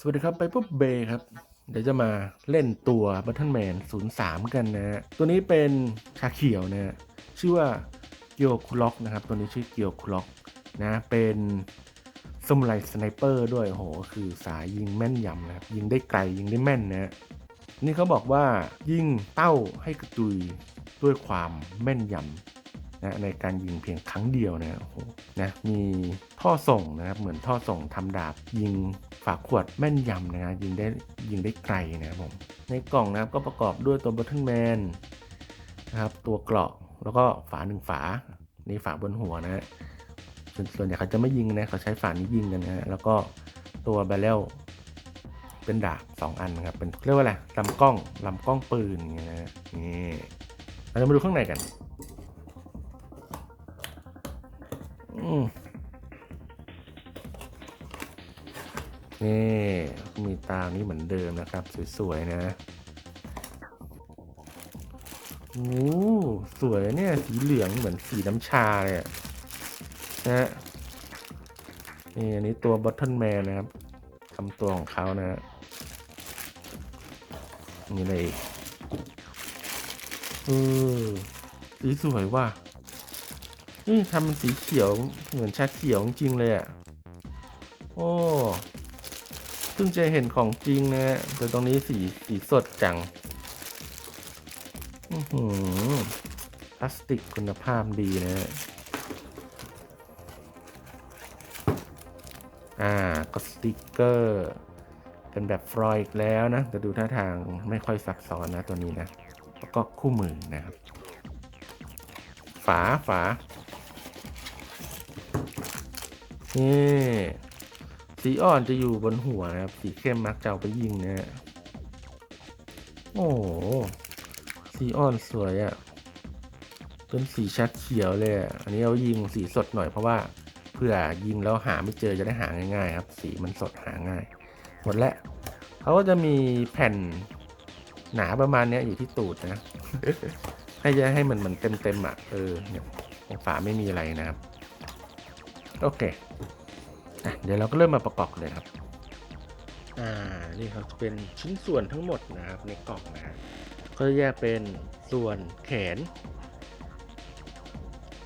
สวัสดีครับไปปุ๊บเบย์ครับ เดี๋ยวจะมาเล่นตัวบัตเทิลแมน03 กันนะฮะตัวนี้เป็นชาเขียวนะฮะชื่อว่าเกียวคุล็อกนะครับ ตัวนี้ชื่อเกียวคุล็อกนะเป็นสมุไรสไนเปอร์ด้วยโหคือสายยิงแม่นยำนะครับ ยิงได้ไกลยิงได้แม่นนะฮะนี่เขาบอกว่ายิงเต้าให้กระตุยด้วยความแม่นยำ นะในการยิงเพียงครั้งเดียวนะโอ้โหนะมีท่อส่งนะครับเหมือนท่อส่งทำดาบยิงฝาขวดแม่นยำนะฮะยิงได้ยิงได้ไกลนะครับผมในกล่องนะครับก็ประกอบด้วยตัวบัตเทิลแมนนะครับตัวเกราะแล้วก็ฝาหนึ่งฝานี่ฝาบนหัวนะฮะส่วนส่วนใหญ่เขาจะไม่ยิงนะเขาใช้ฝานี้ยิงกันนะฮะแล้วก็ตัวแบเรลเป็นดาบสองอันนะครับเป็นเรียกว่าอะไรลำกล้องลำกล้องปืนอย่างเงี้ยนะฮะนี่เราจะมาดูข้างในกัน นี่มีตานี้เหมือนเดิมนะครับ สวยๆนะโอ้สวยเนี่ยสีเหลืองเหมือนสีน้ำชาเลยนะฮะนี่อันนี้ตัวบ o ตเทิลแมนนะครับทำตัวของเขานะฮะมีอะไรอีกเออสีสวยว่ะนี่ทำเป็นสีเขียวเหมือนชาเขียวจริงเลยอะ โอ้ พิ่งจะเห็นของจริงนะฮะแต่ตรงนี้สีสีสดจังอือหือพลาสติกคุณภาพดีนะฮะอ่าก็สติกเกอร์เป็นแบบฟรอยด์อีกแล้วนะแต่ดูท่าทางไม่ค่อยซับซ้อนนะตัวนี้นะแล้วก็คู่มือนะครับ ฝาฝานี่ สีอ่อนจะอยู่บนหัวนะครับ สีเข้มมักจะเอาไปยิงนะฮะโอ้โหสีอ่อนสวยอะ่ะเป็นสีชัดเขียวเลยอะอันนี้เอายิงสีสดหน่อยเพราะว่าเผื่อยิงแล้วหาไม่เจอจะได้หาง่ายๆ ครับ สีมันสดหาง่าย หมดแล้วเขาก็จะมีแผ่นหนาประมาณนี้อยู่ที่ตูดนะ ให้จะให้มันเหมือนเต็มๆอะเออเนี่ยองฝาไม่มีอะไรนะครับ โอเค อะเดี๋ยวเราก็เริ่มมาประกอบเลยครับ อ่า นี่ครับเป็นชิ้นส่วนทั้งหมดนะครับในกล่องนะฮะก็จะแยกเป็นส่วนแขน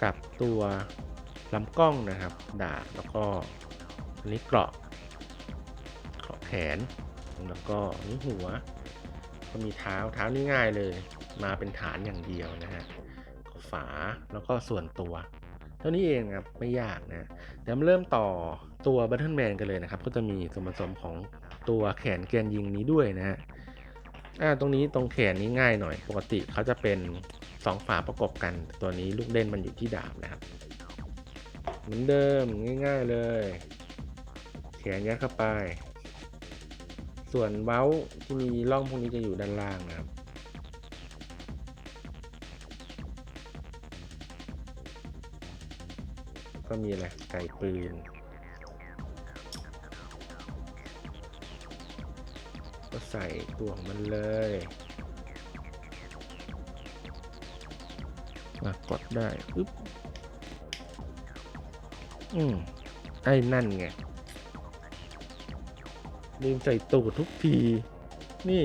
กับตัวลำกล้องนะครับ ดาบแล้วก็อันนี้เกราะเกราะแขน แล้วก็อันนี้หัว ก็มีเท้าเท้านี่ง่ายเลย มาเป็นฐานอย่างเดียวนะฮะฝาแล้วก็ส่วนตัว เท่านี้เองครับไม่ยากนะเดี๋ยวมาเริ่มต่อตัวบัตเทิลแมนกันเลยนะครับ ก็จะมีส่วนผสมของตัวแขนแกนยิงนี้ด้วยนะฮะอ่าตรงนี้ตรงแขนนี้ง่ายหน่อย ปกติเขาจะเป็น 2 ฝาประกบกัน ตัวนี้ลูกเล่นมันอยู่ที่ดาบนะครับ เหมือนเดิมง่าย ๆเลย แขนยัดเข้าไป ส่วนเว้าที่มีร่องพวกนี้จะอยู่ด้านล่างนะครับ ก็มีอะไรไก่ปืน ก็ใส่ตัวของมันเลยมากดได้อึ๊บอืมไอ้นั่นไงลืมใส่ตูดทุกที นี่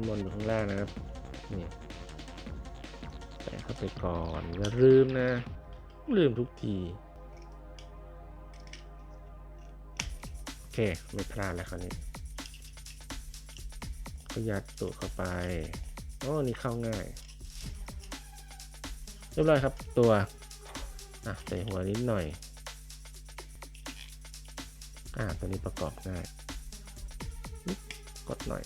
ยันบนดูข้างล่างนะครับนี่ใส่เข้าไปก่อนอย่าลืมนะ ลืมทุกทีโอเคไม่พลาดแล้วคราวนี้ก็ยัดตูดเข้าไปโอ้นี่เข้าง่ายเรียบร้อยครับตัวอะใส่หัวนิดหน่อยอ่าตัวนี้ประกอบง่าย กดหน่อย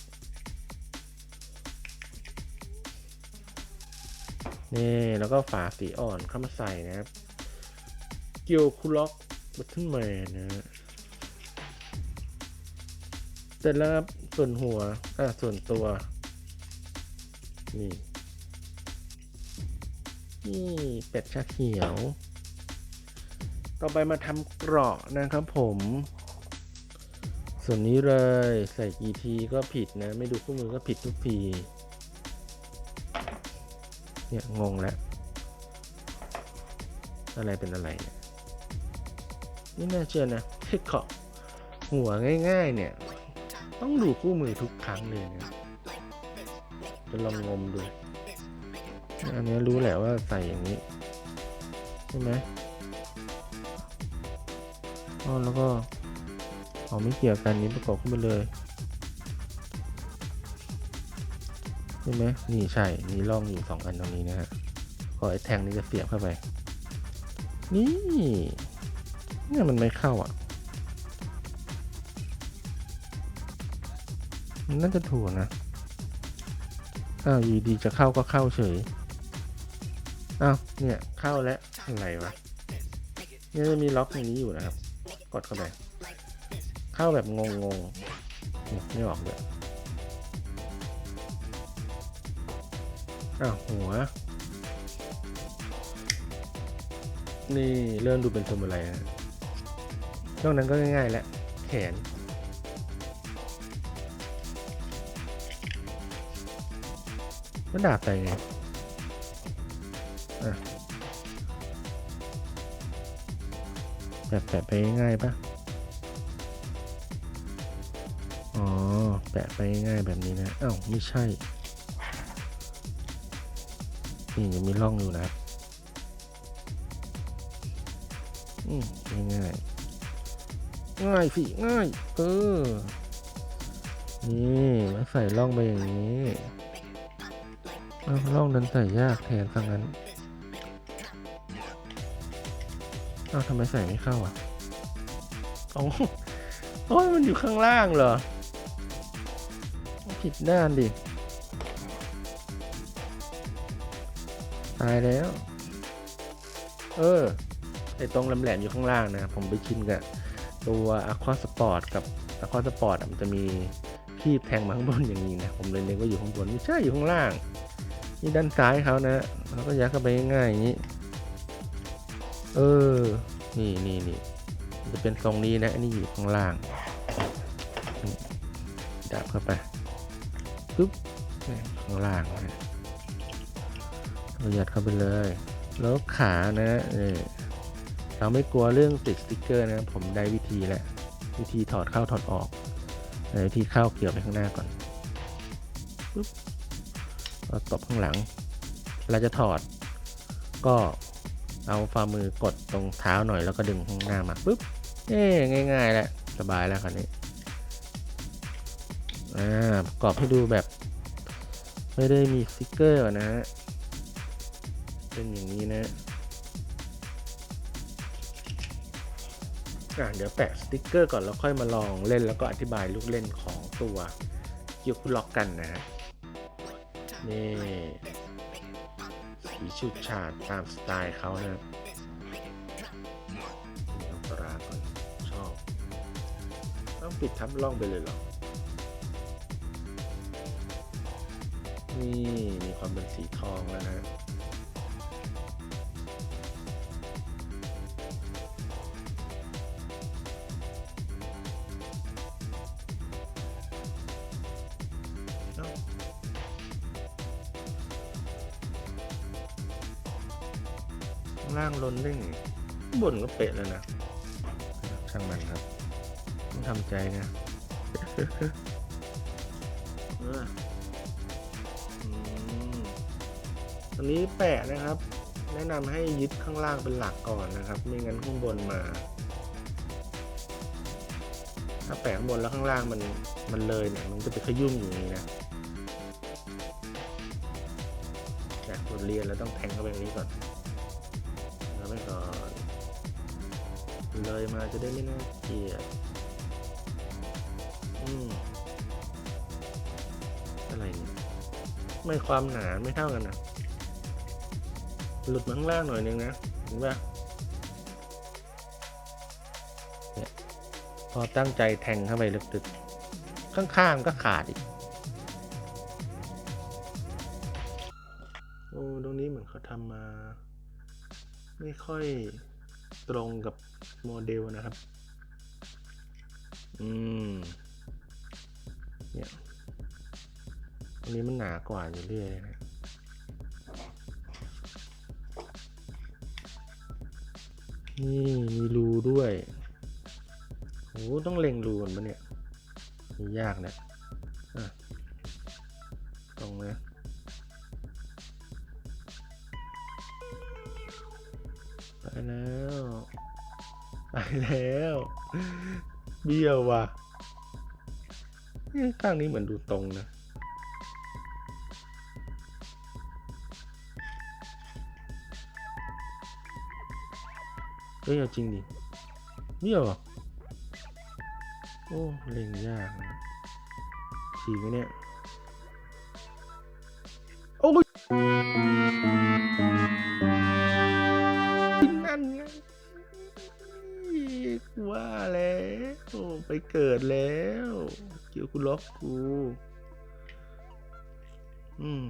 นี่ แล้วก็ฝาสีอ่อนเข้ามาใส่นะครับ เกียวคูล็อกบัตเทิลแมนนะฮะเสร็จแล้วครับส่วนหัวอะส่วนตัว นี่ นี่เป็ดชาเขียว ต่อไปมาทำเกราะนะครับผม ส่วนนี้เลยใส่กี่ทีก็ผิดนะ ไม่ดูคู่มือก็ผิดทุกที เนี่ยงงแล้วอะไรเป็นอะไรเนี่ยไม่น่าเชื่อนะเทคเคาะหัวง่ายๆเนี่ย ต้องดูคู่มือทุกครั้งเลยนะจะลองงมดู อันนี้รู้แหละว่าใส่อย่างนี้ ใช่ไหมอ๋อแล้วก็เอาไม่เกี่ยวกันนี้ประกอบขึ้นมาเลย ใช่ไหมนี่ใช่มีร่องอยู่สองอันตรงนี้นะฮะพอไอ้แทงนี้จะเสียบเข้าไป นี่เนี่ยมันไม่เข้าอะมันน่าจะถูกนะอ้าวอยู่ดีจะเข้าก็เข้าเฉยอ้าวเนี่ยเข้าแล้วอะไรวะเนี่ยจะมีล็อกตรงนี้อยู่นะครับ กดเข้าไปเข้าแบบงงงๆไม่ออกเลย อ้าวหัว นี่เริ่มดูเป็นตัวอะไรนะนอกนั้นก็ง่ายๆแหละแขนมันดาบไปไงแปะแปะไปง่ายปะอ๋อ แปะไปง่ายแบบนี้นะ อ้าว ไม่ใช่ นี่ยังมีร่องอยู่นะครับอืมง่ายง่ายสิ ง่าย เออ นี่แล้วใส่ร่องไปอย่างนี้เอาล่องดันใส่ยากแทนสังนั้นเอาทำไมใส่ไม่เข้าอะอ๋อโอ้มันอยู่ข้างล่างเหรอ ผิดด้านดิ ตายแล้ว เออไอตรงแหลมๆอยู่ข้างล่างนะผมไปชินกับตัว Aqua Sport กับ Aqua Sport อะมันจะมีคีบแทงมาข้างบนอย่างนี้นะ ผมเลยนึกว่าอยู่ข้างบนไม่ใช่อยู่ข้างล่าง นี่ด้านซ้ายเขานะแล้วก็ยัดเข้าไปง่ายๆอย่างนี้ เออ นี่นี่นี่จะเป็นทรงนี้นะอันนี้อยู่ข้างล่างดับเข้าไปปุ๊บข้างล่างนะ เรายัดเข้าไปเลย แล้วขานะนี่เราไม่กลัวเรื่องติดสติกเกอร์นะ ผมได้วิธีแล้ววิธีถอดเข้าถอดออกในวิธีเข้าเกี่ยวไปข้างหน้าก่อนปุ๊บเราตบข้างหลัง เราจะถอด ก็เอาฝ่ามือกดตรงเท้าหน่อยแล้วก็ดึงข้างหน้ามาปุ๊บเอ๊ง่ายๆแหละสบายแล้วคราวนี้อ่าประกอบให้ดูแบบ ไม่ได้มีสติกเกอร์นะฮะ เป็นอย่างนี้นะอะเดี๋ยวแปะสติกเกอร์ก่อนแล้วค่อยมาลองเล่นแล้วก็อธิบายลูกเล่นของตัวกียวคุล็อกกันนะฮะนี่สีชุดฉาดตามสไตล์เขานะครับเอาตราก่อนชอบ ต้องปิดทับล่องไปเลยเหรอ นี่มีความเป็นสีทองแล้วนะ ล่างลนได้ไงข้างบนก็เป๊ะแล้วนะ ช่างมันครับต้องทำใจนะอันนี้แปะนะครับ แนะนำให้ยึดข้างล่างเป็นหลักก่อนนะครับ ไม่งั้นข้างบนมา ถ้าแปะข้างบนแล้วข้างล่างมันมันเลยเนี่ยมันจะไปขยุ่มอยู่างนี้นะจากบทเรียนแล้วต้องแทงเข้าไปตรงนี้ก่อน เลยมาจะได้ไม่น่าเกลียดอืมอะไรเนี่ยไม่ความหนาไม่เท่ากันนะหลุดมาข้างล่างหน่อยนึงนะเห็นปะเนี่ยพอตั้งใจแทงเข้าไปลึกๆข้างๆก็ขาดอีกโอ้ตรงนี้เหมือนเขาทำมา ไม่ค่อยตรงกับ โมเดลนะครับ อืม เนี่ยตรงนี้มันหนากว่าอยู่เรื่อยนะนี่มีรูด้วยโอ้ต้องเล็งรูก่อนปะเนี่ย ยากเนี่ย ไปแล้ว เบี้ยวว่ะข้างนี้เหมือนดูตรงนะเฮ้ยจริงดิเบี้ยวเหรอะโอ้เล่งยากนะฉีกไหมเนี่ย โอ้ย เกิดแล้วเกี่ยวกูล็อกกูอืม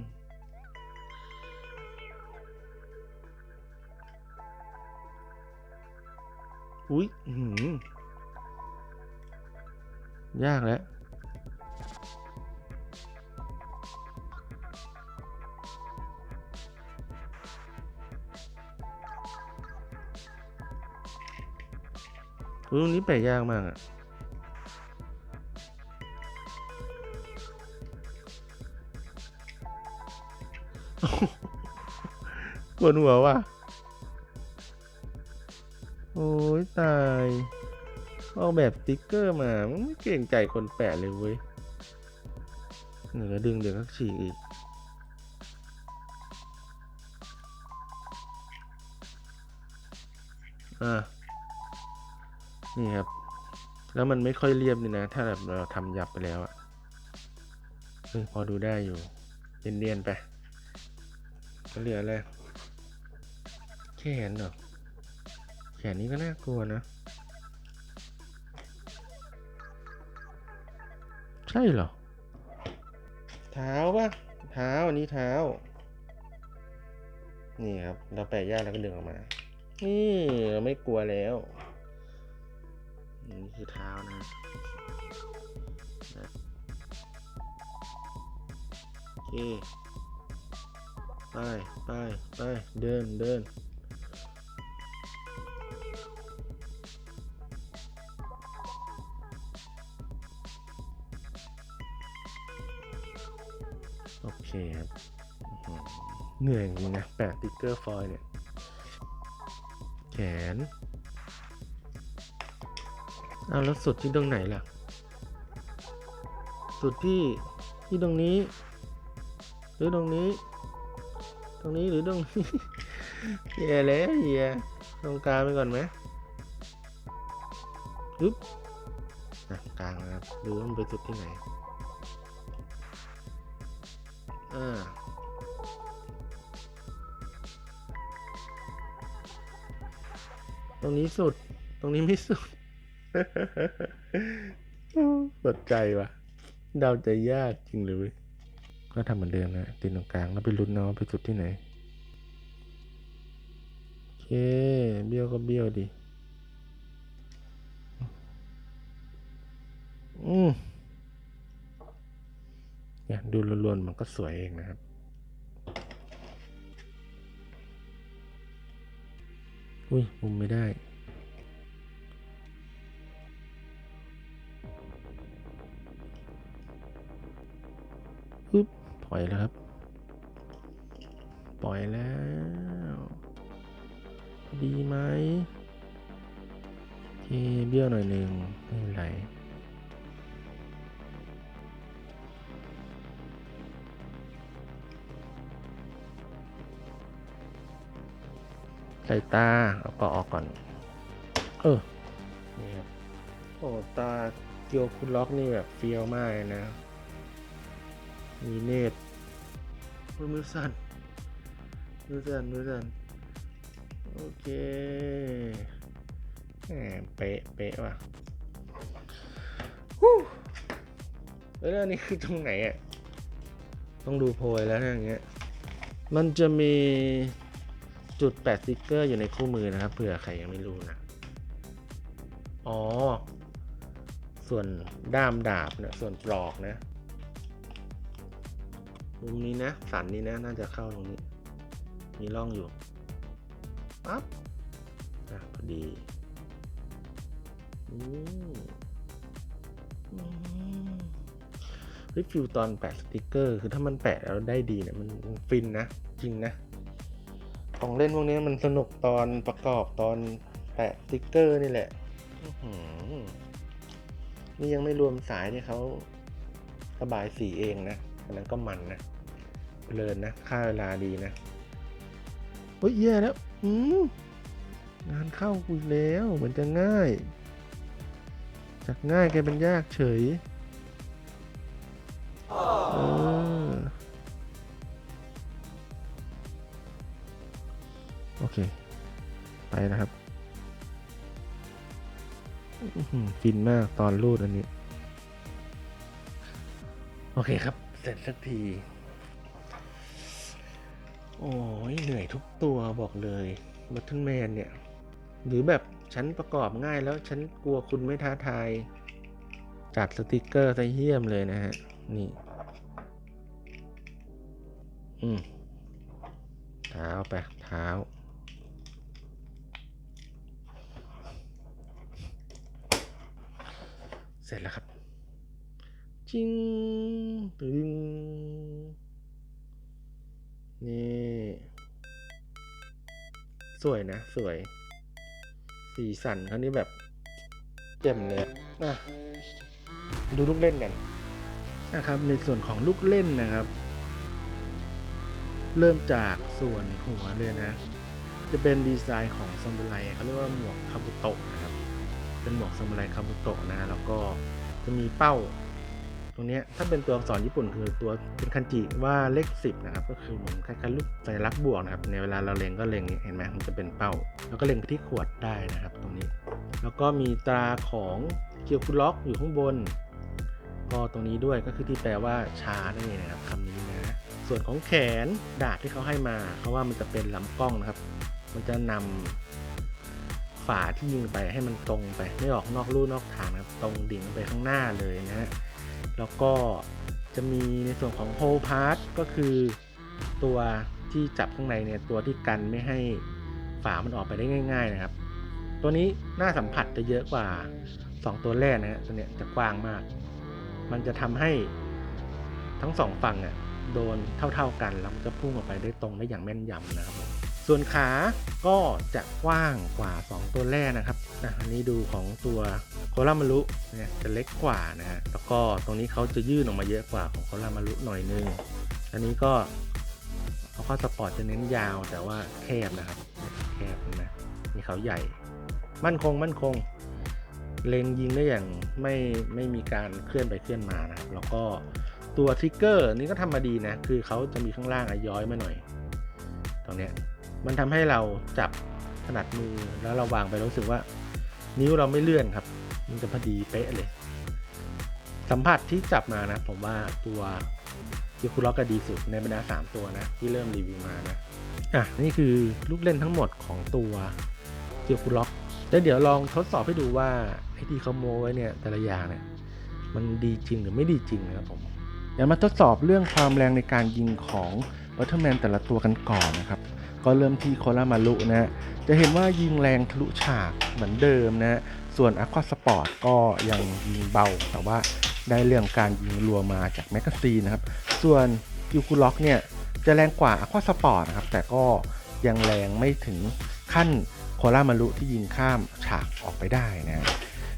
อุ้ยหือยากแล้วอุ๊ยตรงนี้แปลยากมากอะ วดหัวว่ะ โอ้ยตายออกแบบสติ๊กเกอร์มามันไม่เก่งใจคนแปะเลยเว้ยเหนือดึงเดี๋ยวก็ฉีกอีก อ่า นี่ครับ แล้วมันไม่ค่อยเรียบนี่นะ ถ้าแบบเราทำยับไปแล้วอะเฮ้ยพอดูได้อยู่เนียนๆไปก็เหลืออะไร นเหรอ แขนนี้ก็น่ากลัวนะ ใช่เหรอ เท้าปะเท้าอันนี้เท้า นี่ครับ เราแปะย่าแล้วก็ดึงออกมา นี่เราไม่กลัวแล้ว นี่คือเท้านะนะโอเคไปไปไปเดินเดิน เครับอื้อหือเหนื่อยจริงนะแปะติ๊กเกอร์ฟอยล์เนี่ย แขน เอาแล้วสุดที่ตรงไหนล่ะ สุดที่ที่ตรงนี้ หรือตรงนี้ ตรงนี้หรือตรงนี้แย่แล้วเฮียตรงกลางไปก่อนไหมปึ๊บอะกลางนะครับดูว่ามันไปสุดที่ไหน อ่าตรงนี้สุด ตรงนี้ไม่สุดสดใจว่ะ เดาใจยากจริงเลยว้ยก็ทำเหมือนเดิมนะติดตรงกลางแล้วไปลุ้นเนาะไปสุดที่ไหน โอเค เบี้ยวก็เบี้ยวดีอืม เนี่ยดูลวนๆมันก็สวยเองนะครับ อุ้ยมุมไม่ได้ ปึ๊บปล่อยแล้วครับ ปล่อยแล้ว ดีไหมโอเคเบี้ยวหน่อยหนึ่งไม่เป็นไร ใส่ตาเอาปอกออกก่อน เออนี่ครับโอ้ตาเกียวคุณล็อกนี่แบบเฟี้ยวมากเลยนะ มีเนตรโอ้ยมือสั่นมือสั่นมือสั่นโอเคแหมเป๊ะเป๊ะว่ะฮู้แล้วอันนี้คือตรงไหนอะ ต้องดูโพยแล้วนะอย่างเงี้ย มันจะมี จุดแปะสติกเกอร์อยู่ในคู่มือนะครับเผื่อใครยังไม่รู้นะ อ๋อ ส่วนด้ามดาบเนี่ยส่วนปลอกนะมุมนี้นะ สันนี้นะ น่าจะเข้าตรงนี้ มีร่องอยู่ปั๊บอะพอดีอืมอืมเฮ้ยฟิลตอนแปะสติกเกอร์ คือถ้ามันแปะแล้วได้ดีเนี่ย มันฟินนะ จริงนะ ของเล่นพวกนี้มันสนุกตอนประกอบตอนแปะสติกเกอร์นี่แหละอื้อหือนี่ยังไม่รวมสายที่เขาระบายสีเองนะอันนั้นก็มันนะเพลินนะค่าเวลาดีนะเฮ้ยแย่แล้วอืมงานเข้ากูอีกแล้วเหมือนจะง่าย จากง่ายกลายเป็นยากเฉย ฟินมากตอนรูดอันนี้ โอเคครับ เสร็จสักที โอ้ยเหนื่อยทุกตัวบอกเลยบัตเทิลแมนเนี่ย หรือแบบฉันประกอบง่ายแล้วฉันกลัวคุณไม่ท้าทาย จัดสติกเกอร์ซะเยี่ยมเลยนะฮะ นี่ อืมเท้าไปเท้า เสร็จแล้วครับจิงตึงนี่ สวยนะ สวย สีสันเขานี่แบบเจ่มเลยอะดูลูกเล่นกันนะครับ ในส่วนของลูกเล่นนะครับ เริ่มจากส่วนหัวเลยนะ จะเป็นดีไซน์ของซามูไรเขาเรียกว่าหมวกคาบุโตะนะครับ เป็นหมวกซามูไรคาบุโตะนะแล้วก็จะมีเป้า ตรงนี้ถ้าเป็นตัวอักษรญี่ปุ่นคือตัวเป็นคันจิว่าเลขสิบนะครับ ก็คือเหมือนคล้ายๆรูปสัญลักษณ์บวกนะครับ ในเวลาเราเล็งก็เล็งนี้เห็นไหมมันจะเป็นเป้า แล้วก็เล็งไปที่ขวดได้นะครับ ตรงนี้ แล้วก็มีตราของเกียวคุล็อกอยู่ข้างบนก็ตรงนี้ด้วยก็คือที่แปลว่าชานั่นเองนะครับคำนี้นะส่วนของแขนดาบที่เขาให้มาเขาว่ามันจะเป็นลำกล้องนะครับ มันจะนำ ฝาที่ยิงไปให้มันตรงไปไม่ออกนอกลู่นอกทางนะครับตรงดิ่งไปข้างหน้าเลยนะฮะแล้วก็จะมีในส่วนของโฮพาร์ทก็คือตัวที่จับข้างในเนี่ยตัวที่กันไม่ให้ฝามันออกไปได้ง่าย ๆนะครับ ตัวนี้หน้าสัมผัสจะเยอะกว่า 2 ตัวแรกนะฮะตัวเนี้ยจะกว้างมาก มันจะทำให้ทั้งสองฝั่งอะโดนเท่าๆกันแล้วมันจะพุ่งออกไปได้ตรงได้อย่างแม่นยำนะครับ ส่วนขาก็จะกว้างกว่า 2 ตัวแรกนะครับอะอันนี้ดูของตัวโครามารุเนี่ยจะเล็กกว่านะฮะแล้วก็ตรงนี้เขาจะยื่นออกมาเยอะกว่าของโครามารุหน่อยนึงอันนี้ก็เอาข้อสปอร์ตจะเน้นยาวแต่ว่าแคบนะครับแคบนะนี่เขาใหญ่ มั่นคงมั่นคง เล็งยิงได้อย่างไม่ไม่มีการเคลื่อนไปเคลื่อนมานะแล้วก็ตัวทริกเกอร์นี่ก็ทำมาดีนะ คือเขาจะมีข้างล่างอะย้อยมาหน่อย ตรงเนี้ย มันทำให้เราจับถนัดมือแล้วเราวางไปรู้สึกว่า นิ้วเราไม่เลื่อนครับ มันจะพอดีเป๊ะเลย สัมผัสที่จับมานะ ผมว่าตัวยูคุล็อกก็ดีสุดในบรรดา3 ตัวนะ ที่เริ่มรีวิวมานะอะนี่คือลูกเล่นทั้งหมดของตัวเกียวคุล็อกแล้วเดี๋ยวลองทดสอบให้ดูว่าไอ้ที่เขาโมไว้เนี่ยแต่ละอย่างเนี่ยมันดีจริงหรือไม่ดีจริงนะครับผมเดี๋ยวมาทดสอบเรื่องความแรงในการยิงของบัตเทอร์แมนแต่ละตัวกันก่อนนะครับ ก็เริ่มที่โคลามารุนะฮะจะเห็นว่ายิงแรงทะลุฉากเหมือนเดิมนะส่วน Aqua Sport ก็ยังยิงเบา แต่ว่าได้เรื่องการยิงรัวมาจากแมกกาซีนนะครับ ส่วนยูคูล็อกเนี่ยจะแรงกว่า Aqua Sport นะครับ แต่ก็ยังแรงไม่ถึงขั้นโคลามารุที่ยิงข้ามฉากออกไปได้นะ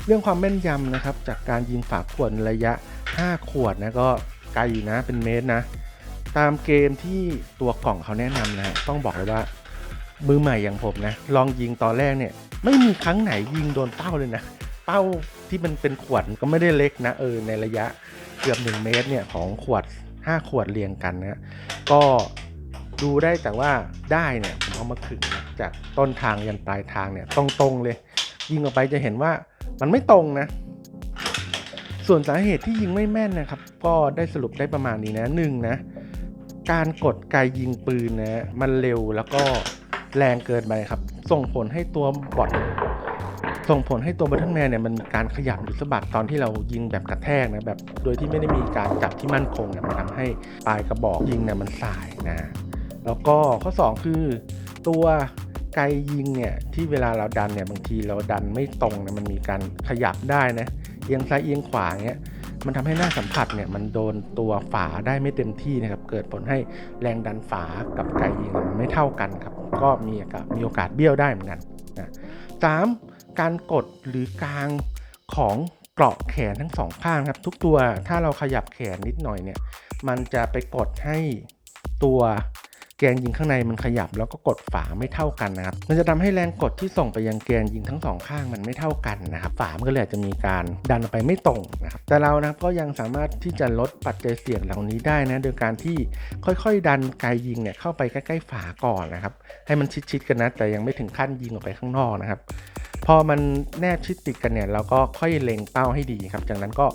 เรื่องความแม่นยำนะครับ จากการยิงฝาขวดในระยะ 5 ขวดนะก็ไกลอยู่นะเป็นเมตรนะ ตามเกมที่ตัวกล่องเขาแนะนำนะต้องบอกเลยว่า มือใหม่อย่างผมนะ ลองยิงตอนแรกเนี่ย ไม่มีครั้งไหนยิงโดนเป้าเลยนะ เป้าที่มันเป็นขวดก็ไม่ได้เล็กนะเออในระยะเกือบ 1 เมตรเนี่ยของขวด 5 ขวดเรียงกันนะก็ดูได้แต่ว่าได้เนี่ยผมเอามาขึงนะจากต้นทางยันปลายทางเนี่ยตรงๆเลย ยิงออกไปจะเห็นว่ามันไม่ตรงนะ ส่วนสาเหตุที่ยิงไม่แม่นนะครับ ก็ได้สรุปได้ประมาณนี้นะหนึ่งนะ การกดไกยิงปืนนะมันเร็วแล้วก็แรงเกินไปครับ ส่งผลให้ตัวบอทส่งผลให้ตัวบัตเทิลแมนเนี่ยมันมีการขยับหรือสะบัดตอนที่เรายิงแบบกระแทกนะแบบโดยที่ไม่ได้มีการจับที่มั่นคงเนี่ยมันทำให้ปลายกระบอกยิงเนี่ยมันสายนะแล้วก็ข้อ 2 คือตัวไกยิงเนี่ยที่เวลาเราดันเนี่ยบางทีเราดันไม่ตรงเนี่ยมันมีการขยับได้นะเอียงซ้ายเอียงขวาเงี้ย มันทำให้หน้าสัมผัสเนี่ยมันโดนตัวฝาได้ไม่เต็มที่นะครับ เกิดผลให้แรงดันฝากับไกยิงมันไม่เท่ากันครับ ก็มีโอกาสมีโอกาสเบี้ยวได้เหมือนกันนะสามการกดหรือกางของเกราะแขนทั้งสองข้างครับ ทุกตัวถ้าเราขยับแขนนิดหน่อยเนี่ย มันจะไปกดให้ตัว แกนยิงข้างในมันขยับแล้วก็กดฝาไม่เท่ากันนะครับ มันจะทำให้แรงกดที่ส่งไปยังแกนยิงทั้งสองข้างมันไม่เท่ากันนะครับ ฝามันก็เลยอาจจะมีการดันไปไม่ตรงนะครับ แต่เรานะครับก็ยังสามารถที่จะลดปัจจัยเสี่ยงเหล่านี้ได้นะ โดยการที่ค่อยๆ ดันไกยิงเนี่ยเข้าไปใกล้ๆฝาก่อนนะครับ ให้มันชิดๆกันนะ แต่ยังไม่ถึงขั้นยิงออกไปข้างนอกนะครับ พอมันแนบชิดติดกันเนี่ยเราก็ค่อยเล็งเป้าให้ดีครับ จากนั้นก็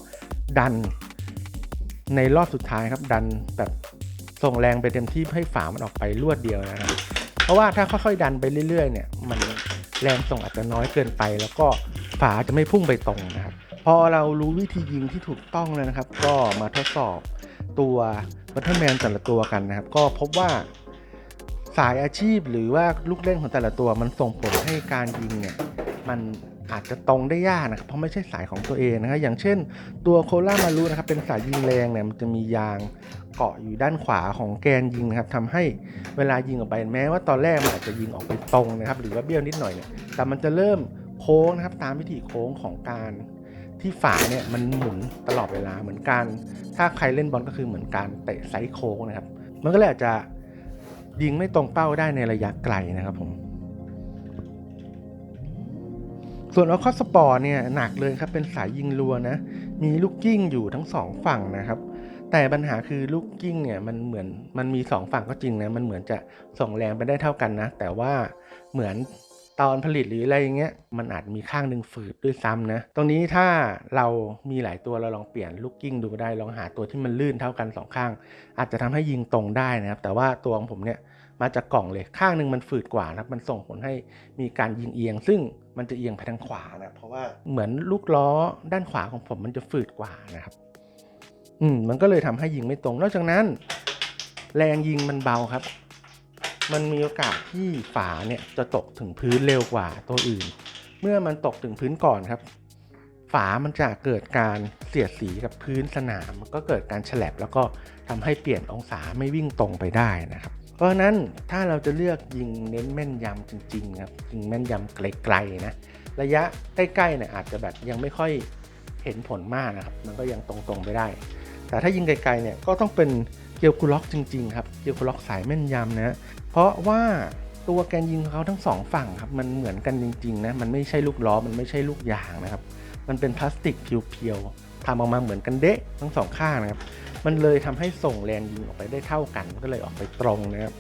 ดันในรอบสุดท้ายครับดันแบบ ส่งแรงไปเต็มที่ให้ฝามันออกไปรวดเดียวนะครับ เพราะว่าถ้าค่อยๆดันไปเรื่อยๆเนี่ยมันแรงส่งอาจจะน้อยเกินไป แล้วก็ฝาจะไม่พุ่งไปตรงนะครับ พอเรารู้วิธียิงที่ถูกต้องแล้วนะครับ ก็มาทดสอบตัวบัตเทอร์แมนแต่ละตัวกันนะครับ ก็พบว่าสายอาชีพหรือว่าลูกเล่นของแต่ละตัวมันส่งผลให้การยิงเนี่ยมัน อาจจะตรงได้ยากนะครับเพราะไม่ใช่สายของตัวเองนะครับอย่างเช่น ตัวโคล่ามารุนะครับเป็นสายยิงแรงเนี่ยมันจะมียางเกาะอยู่ด้านขวาของแกนยิงนะครับทำให้เวลายิงออกไปแม้ว่าตอนแรกมันอาจจะยิงออกไปตรงนะครับ หรือว่าเบี้ยวนิดหน่อยเนี่ยแต่มันจะเริ่มโค้งนะครับตามวิถีโค้งของการที่ฝาเนี่ยมันหมุนตลอดเวลาเหมือนกัน ถ้าใครเล่นบอลก็คือเหมือนการเตะไซส์โค้งนะครับ มันก็เลยอาจจะยิงไม่ตรงเป้าได้ในระยะไกลนะครับผม ส่วนออคอสปอร์เนี่ยหนักเลยครับเป็นสายยิงรัวนะ มีลูกกิ้งอยู่ทั้งสองฝั่งนะครับ แต่ปัญหาคือลูกกิ้งเนี่ยมันเหมือนมันมีสองฝั่งก็จริงนะมันเหมือนจะส่งแรงไปได้เท่ากันนะ แต่ว่าเหมือนตอนผลิตหรืออะไรอย่างเงี้ยมันอาจมีข้างหนึ่งฝืดด้วยซ้ำนะ ตรงนี้ถ้าเรามีหลายตัวเราลองเปลี่ยนลูกกิ้งดูก็ได้ลองหาตัวที่มันลื่นเท่ากันสองข้าง อาจจะทำให้ยิงตรงได้นะครับ แต่ว่าตัวของผมเนี่ยมาจากกล่องเลยข้างหนึ่งมันฝืดกว่านะครับมันส่งผลให้มีการยิงเอียง ซึ่ง มันจะเอียงไปทางขวานะเพราะว่าเหมือนลูกล้อด้านขวาของผมมันจะฝืดกว่านะครับ อืมมันก็เลยทำให้ยิงไม่ตรงนอกจากนั้น แรงยิงมันเบาครับ มันมีโอกาสที่ฝาเนี่ยจะตกถึงพื้นเร็วกว่าตัวอื่น เมื่อมันตกถึงพื้นก่อนครับ ฝามันจะเกิดการเสียดสีกับพื้นสนามก็เกิดการฉลับแล้วก็ทำให้เปลี่ยนองศาไม่วิ่งตรงไปได้นะครับ ราะนั้นถ้าเราจะเลือกยิงเน้นแม่นยำจริงๆครับยิงแม่นยำไกลๆนะระยะใกล้ๆเนี่ยอาจจะแบบยังไม่ค่อยเห็นผลมากนะครับ มันก็ยังตรงๆไปได้ แต่ถ้ายิงไกลๆเนี่ยก็ต้องเป็นเกียวคูล็อกจริงๆครับเกียวคูล็อกสายแม่นยำนะเพราะว่าตัวแกนยิงของเขาทั้งสองฝั่งครับมันเหมือนกันจริงๆนะมันไม่ใช่ลูกล้อมันไม่ใช่ลูกยางนะครับ มันเป็นพลาสติกเพียวๆ ทำออกมาเหมือนกันเดะทั้งสองข้างนะครับ มันเลยทำให้ส่งแรงยิงออกไปได้เท่ากันก็เลยออกไปตรงนะครับ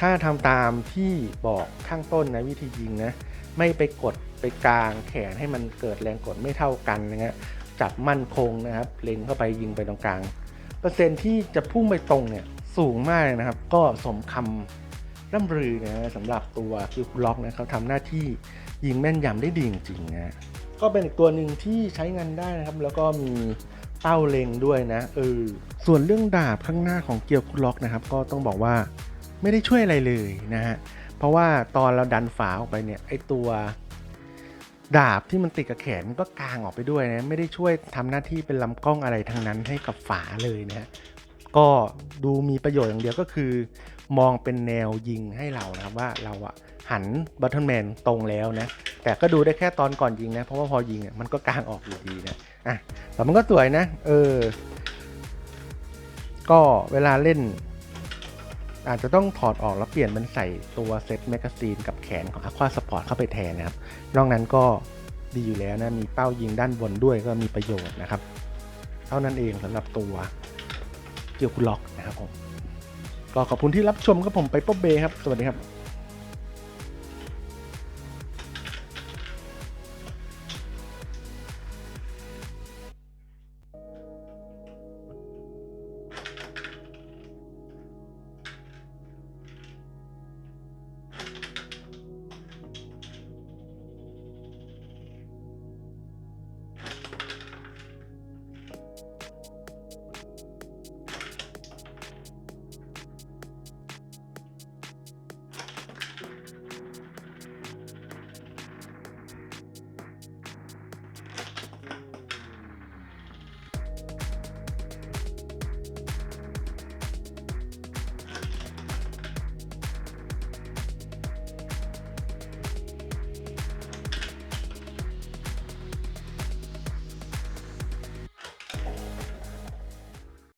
ถ้าทำตามที่บอกข้างต้นนะวิธียิงนะ ไม่ไปกดไปกลางแขนให้มันเกิดแรงกดไม่เท่ากันนะฮะจับมั่นคงนะครับ เล็งเข้าไปยิงไปตรงกลาง เปอร์เซ็นที่จะพุ่งไปตรงเนี่ยสูงมากนะครับ ก็สมคำร่ำลือนะสำหรับตัวคิวล็อกนะเขาทำหน้าที่ยิงแม่นยำได้ดีจริงๆนะ ก็เป็นอีกตัวหนึ่งที่ใช้งานได้นะครับ แล้วก็มีเป้าเล็งด้วยนะเออส่วนเรื่องดาบข้างหน้าของเกียวคุล็อกนะครับ ก็ต้องบอกว่าไม่ได้ช่วยอะไรเลยนะฮะเพราะว่าตอนเราดันฝาออกไปเนี่ยไอตัวดาบที่มันติดกับแขนมันก็กางออกไปด้วยนะไม่ได้ช่วยทำหน้าที่เป็นลำกล้องอะไรทั้งนั้นให้กับฝาเลยนะฮะก็ดูมีประโยชน์อย่างเดียวก็คือ มองเป็นแนวยิงให้เรานะครับว่าเราอะหันบัตเทิลแมนตรงแล้วนะ แต่ก็ดูได้แค่ตอนก่อนยิงนะ เพราะว่าพอยิงอะมันก็กางออกอยู่ดีนะอะแต่มันก็สวยนะ เออ ก็เวลาเล่น อาจจะต้องถอดออกแล้วเปลี่ยนเป็นใส่ตัวเซ็ตแมกกาซีนกับแขนของ Aqua Sport เข้าไปแทนนะครับ นอกนั้นก็ดีอยู่แล้วนะ มีเป้ายิงด้านบนด้วยก็มีประโยชน์นะครับ เท่านั้นเองสำหรับตัวเกียวคุล็อกนะครับผม ก็ขอบคุณที่รับชมครับผมไปป๊อบเบย์ครับ สวัสดีครับ